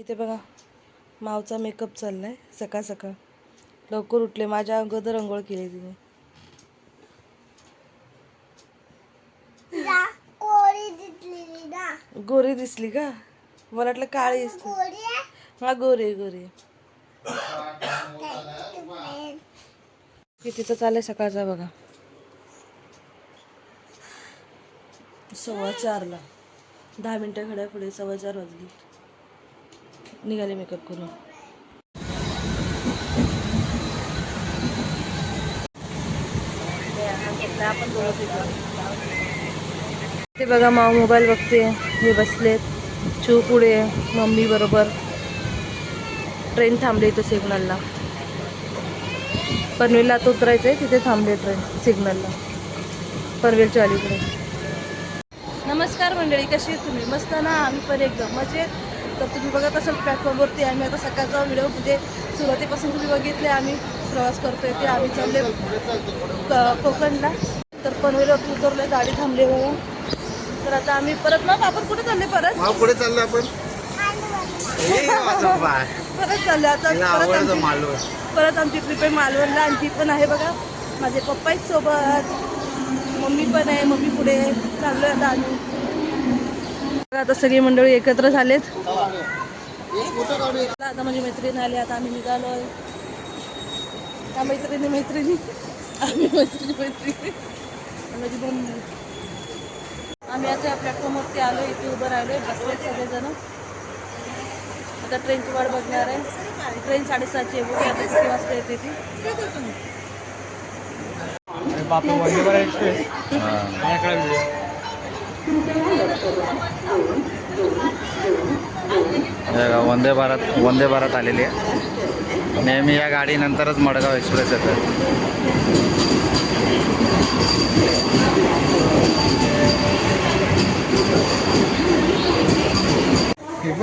इथे बघा मावचा मेकअप चाललाय सकाळ सकाळ. लवकर उठले माझ्या अगोदर अंघोळ केली तिने. गोरी दिसली का? मला वाटलं काळी आहे. हा गोरी गोरी किती तर चाललंय सकाळचा बघा. सव्वा चारला. दहा मिनटं घड्या पुढे सव्वा चार वाजली. निघाले मेकअप करून ते बघा माव मोबाईल बघते हे बसलेत. चू पुढे मम्मी बरोबर. ट्रेन थांबली इथं सिग्नलला. पनवेलला आता उतरायचं आहे तिथे थांबले ट्रेन सिग्नलला. पनवेलच्या अलीकडे. नमस्कार मंडळी कशी तुम्ही? मस्त ना? आम्ही पण एकदम मजेत. तर तुम्ही बघत असाल प्लॅटफॉर्मवरती आम्ही आता सकाळचा व्हिडिओ म्हणजे सुरुवातीपासून तुम्ही बघितले आम्ही प्रवास करतोय ते आम्ही चालले कोकणला. तर पनवेलवरती उतरले गाडी थांबली बघा तर आता आम्ही परत मग आपण कुठे चालले परत? पुढे चाललो आपण. परत चालले आता परत परत आमची ट्रिप आहे मालवणला. आणि ती पण आहे बघा. माझे पप्पा आहेत सोबत. मम्मी पण आहे मम्मी पुढे चाललोय आता आम्ही. आता सगळी मंडळी एकत्र झालेत. आता माझी मैत्रीण आली आता आम्ही निघालोय. त्या मैत्रिणी मैत्रिणी. आम्ही मैत्रिणी मैत्रिणी. माझी मम्मी आम्ही आता या प्लॅटफॉर्मवरती आलो इथे उभं राहिलोय बसले सगळेजण. आता ट्रेनची वाट बघणार आहे. ट्रेन साडेसातची आहे बघूया आता किती वाजता येते ती. हे. बघा, वंदे भारत वंदे भारत आलेली आहे. नेहमी या गाडीनंतरच मडगाव एक्सप्रेस येतं.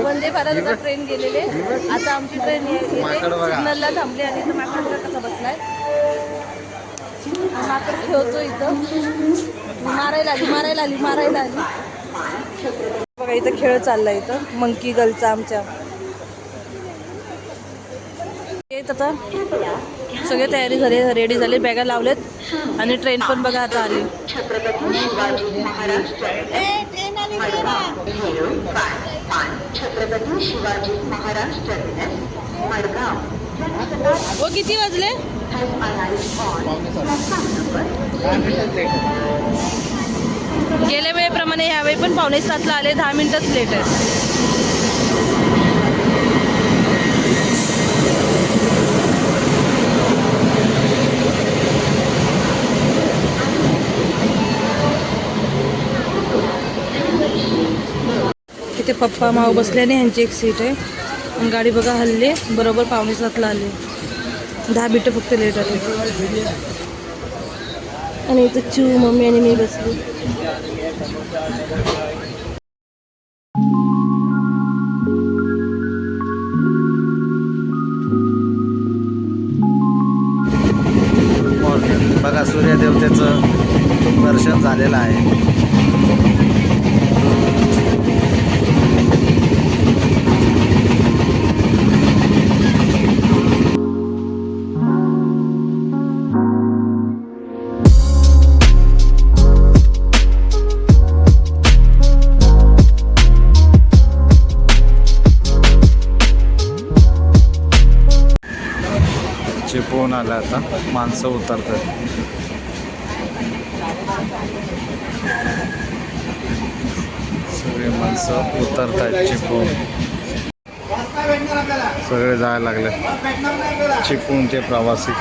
वंदे भारतला ट्रेन गेलेले आता आमची ट्रेन. सिग्नलला थांबली आणि इथं माकड कसा बसलाय. माकड खेळतो इथं. मारायला आली मारायला आली मारायला आली. बघा इथं खेळ चाललाय इथं. मंकी गर्लचा आमच्या. येत आता. सगळे तयारी झाली रेडी झाले बॅगा लावलेत आणि ट्रेन पण बघा आता आली. छत्रपती शिवाजी महाराज टर्मिनस छत्रपती शिवाजी महाराज टर्मिनस मडगाव ओ किती वाजले? गेल्या वेळेप्रमाणे यावेळी पण पावणे सातला आले दहा मिनिटच लेट आहे तिथे पप्पा माऊ बसल्याने ह्यांची एक सीट आहे. आणि गाडी बघा हल्ले बरोबर पावणे सातला आले. दहा मिनटं फक्त लेट आले. आणि इथं चू मम्मी आणि मी बसली. बघा सूर्यदेवतेचं दर्शन झालेलं आहे. माणसं उतरतात. सगळे माणसं उतरतात चिपळूण. सगळे जायला लागले. चिपळूणचे प्रवासी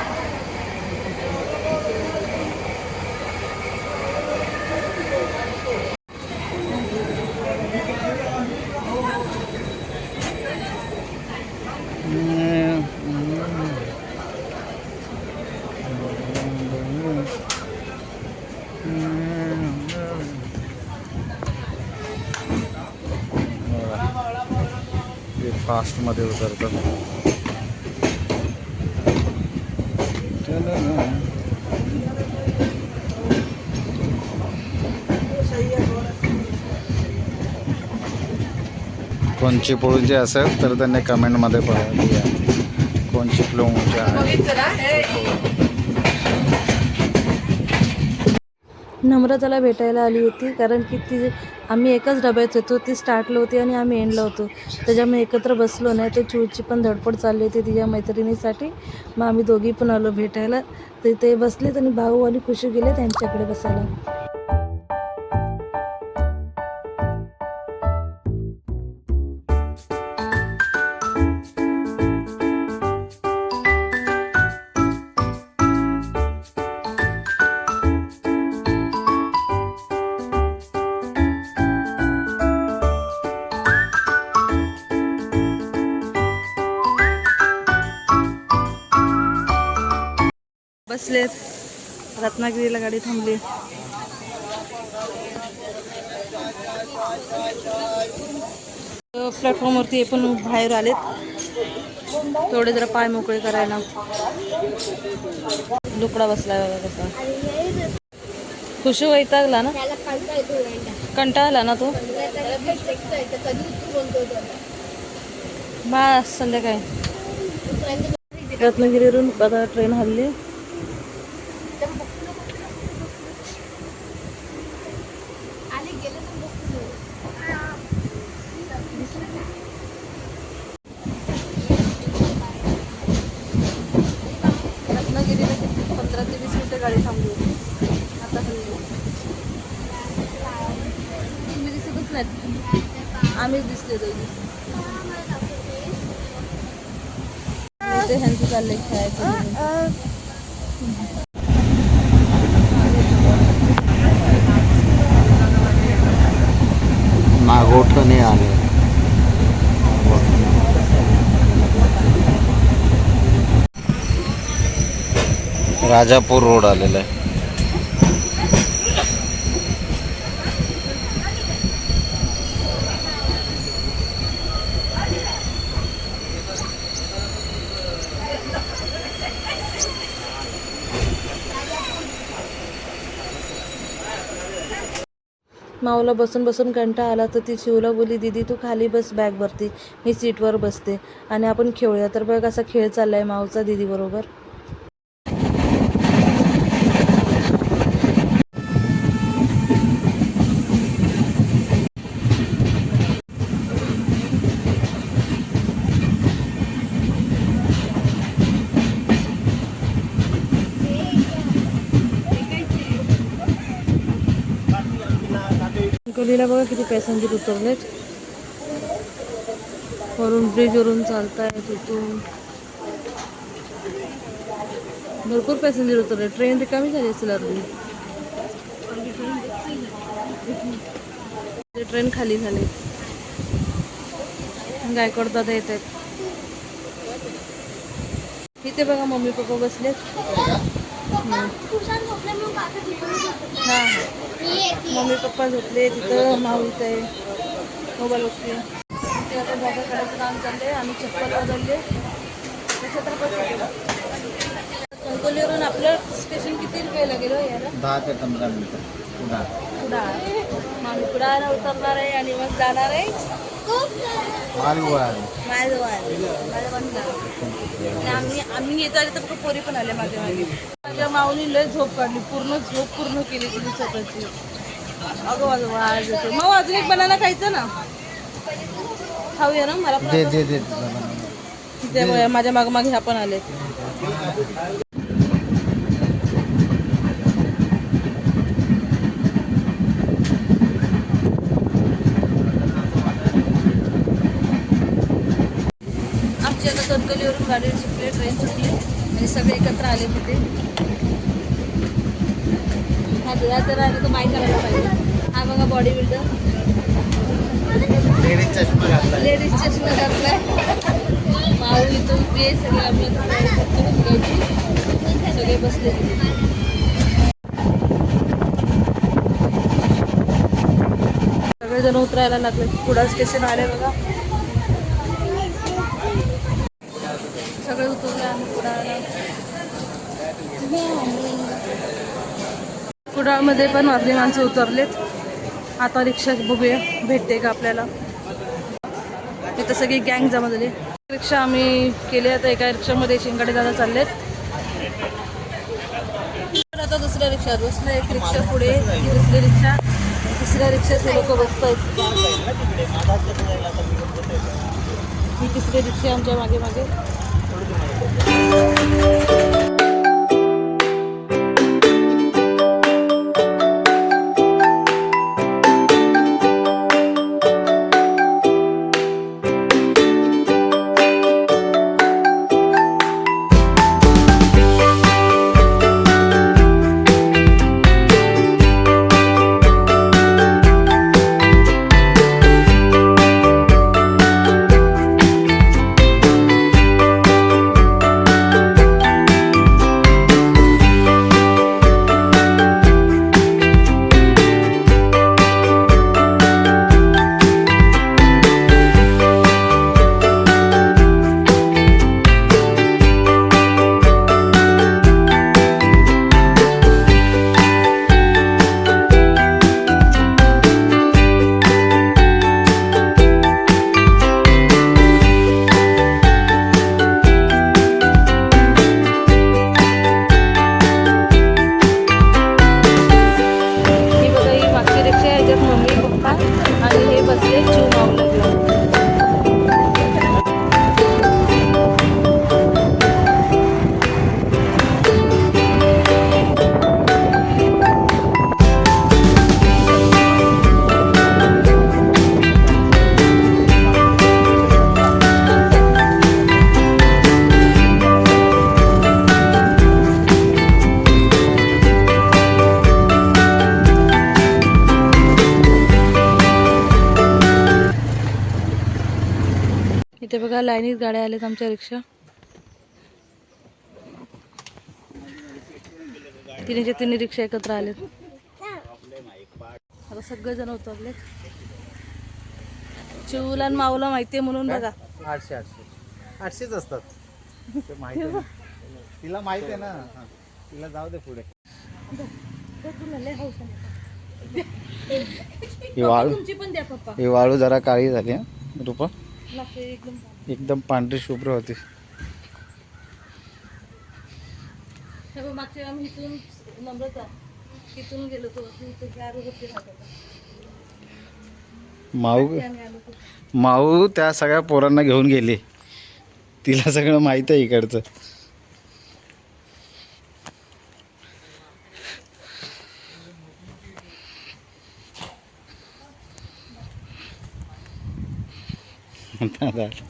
ते फास्टमध्ये उतरतात कोणची पोळी असेल तर त्यांनी कमेंटमध्ये लिहा कोणची फ्लोंगची आहे. नम्रताला भेटायला आली होती कारण की ती आम्ही एकाच डब्यात होतो ती स्टार्टला होती आणि आम्ही एंडला होतो. त्याच्यामुळे एकत्र बसलो नाही तर चिवची पण धडपड चालली होती तिच्या मैत्रिणीसाठी. मग आम्ही दोघी पण आलो भेटायला. तर ते बसलेत आणि भाऊ आणि खुशी गेले त्यांच्याकडे बसायला. पोचलेत रत्नागिरीला गाडी थांबली. प्लॅटफॉर्मवरती पण बाहेर आलेत. थोडे जरा पाय मोकळे करायला. लुकडा बसला कसा खुशी वैतागला ना? कंटाळा कंटाळला ना तो? तू बस संध्याकाळी. रत्नागिरीवरून आता ट्रेन हल्ली आले गेले तर बघतो. रत्नागिरीला किती पंधरा थांबली होती. आता तुम्ही दिसतच नाहीत. आम्हीच दिसले दोघी. ते ह्यांचं चाललंय खेळायचं नागोठणे आले. राजापूर रोड आलेला आहे. माऊला बसून बसून कंटाळा आला तर ती शिवला बोली दीदी तू खाली बस बॅग भरती मी सीटवर बसते. आणि आपण खेळूया. तर बघ असा खेळ चालला आहे माऊचा दीदी गलीला बघा किती पॅसेंजर उतरलेत वरून ब्रिजवरून चालतायत इथून. भरपूर पॅसेंजर उतरले ट्रेन रिकामी झाली असेल अर्धी. ट्रेन खाली झाली. गायकवाड दादा येत आहेत. इथे बघा मम्मी पप्पा बसलेत. हा हा. मम्मी पप्पा झोपले तिथं माऊ इथं आहे. मोबाईल बघते ते आता काम चाललंय आम्ही चप्पल बदलले. आपलं स्टेशन किती रुपये लागेल हो यायला दहा ते पंधरा मिनिटं. कुडाळ मग आम्ही कुडाळला उतरणार आहे आणि मग जाणार आहे. माझ्या आम्ही आम्ही येत आले तर पोरी पण आले मागे मागे. माझ्या माऊनी लय झोप काढली. पूर्ण झोप पूर्ण केली तिने स्वतःची अगं वाज येतो. मग अजून एक बनाना खायचं ना? खाऊया ना? मला पण दे आता- दे दे त्यामुळे माझ्या माग मागे ह्या पण आले आमची आता कणकलीवरून गाडी सुटली ट्रेन सुटली आणि सगळे एकत्र आले तिथे हा तुला तर आलं तर माय करायला पाहिजे. हा बघा बॉडी बिल्डर लेडीज चष्मा घातला लेडीज चष्मा घातलाय. माऊ इथून आहे सगळे आम्ही. सगळे बसले. सगळेजण उतरायला लागले. कुडाळ स्टेशन आले बघा. सगळे उतरले आम्ही कुडाळला कुडाळमध्ये पण वारली माणसं उतरलेत. आता रिक्षा बघूया. भेटते का आपल्याला? तिथं सगळी गँग जमा झाली. रिक्षा आम्ही केली. आता एका रिक्षामध्ये शिंगाडे दादा चाललेत. आता दुसऱ्या रिक्षा बसलं एक रिक्षा पुढे दुसरी रिक्षा. तिसऱ्या रिक्षात लोक बसत आहेत ही तिसरी रिक्षा आमच्या मागे मागे. बघा लाईनीत गाड्या आल्यात आमच्या रिक्षा. तिन्हीच्या तिन्ही रिक्षा एकत्र आलेत आता सगळेजण उतरलेत. चिवला आणि माऊला माहितीये म्हणून बघा. आठशे आठशे. आठशेच असतात. ते माहिती आहे. तिला माहिती आहे ना. हा. तिला जाऊ दे पुढे. ही वाळू तुमची पण द्या पप्पा ही वाळू जरा काळी झाली हा रुपा. एकदम पांढरी शुभ्र होती. मागच्या आम्ही इथून नम्रता गेलो तो माऊ. माऊ त्या सगळ्या पोरांना घेऊन गेली. तिला सगळं माहीत आहे इकडचं. दादा.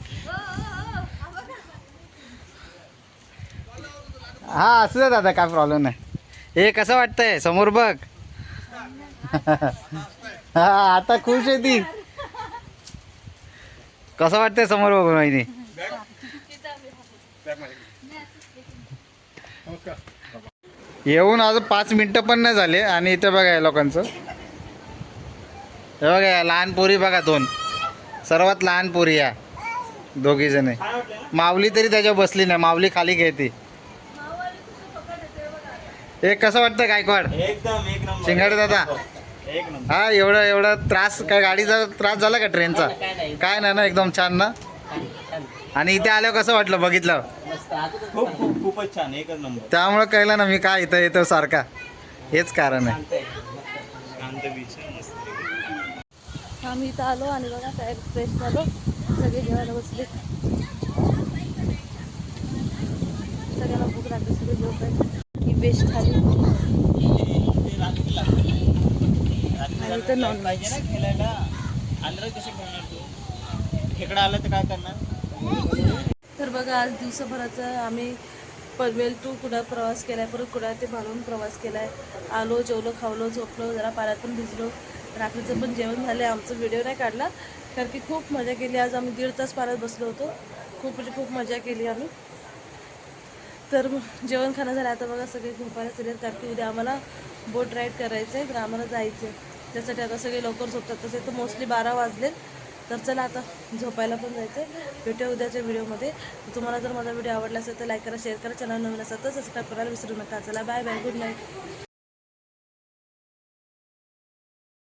हा असू दे दादा काय प्रॉब्लेम नाही. हे कसं वाटतंय? समोर बघ. हा आता खुश आहे ती. कसं वाटतंय समोर बघून माहिती येऊन अजून पाच मिनटं पण नाही झाले आणि इथं बघा या लोकांचं. हे बघा या लहान पोरी बघा दोन. सर्वात लहान पोरी या. दोघी जण माऊली तरी त्याच्यावर बसली नाही. माऊली खाली घेते हे कसं वाटतं गायकवाड? एक शिंगाडे दादा. एक नंबर. हा एवढं एवढं त्रास काय गाडीचा त्रास झाला का ट्रेनचा? काय नाही. ना एकदम छान ना? आणि इथे आल्यावर कसं वाटलं बघितलं? खूप खूप खूपच छान. एकच नंबर. त्यामुळं कळलं ना मी काय इथं येतो सारखा. हेच कारण आहे. आम्ही इथं आलो आणि बघा फ्रेश झालो. सगळे जेवायला बसले. सगळ्यांना भूक लागते सगळे जेवत ही बेस्ट थाली आणि इथं नॉन पाहिजे ना खेळायला आंध्र कसे खेळणार तू? खेकडा आलं तर काय करणार? तर बघा आज दिवसभराचा आम्ही पनवेल टू कुडाळ प्रवास केला आहे परत कुडाळ ते भालून प्रवास केला आहे आलो जेवलो खावलो झोपलो जरा पाण्यात पण भिजलो. रात्रीचं पण जेवण झालं आमचा व्हिडिओ नाही काढला. कारण की खूप मजा केली. आज आम्ही दीड तास पाण्यात बसलो होतो. खूप म्हणजे खूप मजा केली आम्ही. तर जेवण खाणं झालं. आता बघा सगळे झोपायला चालले कारण की उद्या आम्हाला बोट राईड करायचं आहे. तर आम्हाला जायचं आहे. त्यासाठी आता सगळे लवकर झोपतात. तसे तर मोस्टली बारा वाजले. तर चला आता झोपायला पण जायचं आहे भेटूया उद्याच्या व्हिडिओमध्ये तुम्हाला जर माझा व्हिडिओ आवडला असेल तर लाईक करा शेअर करा. चॅनल नवीन असेल तर सबस्क्राईब करायला विसरू नका. चला बाय बाय गुड नाईट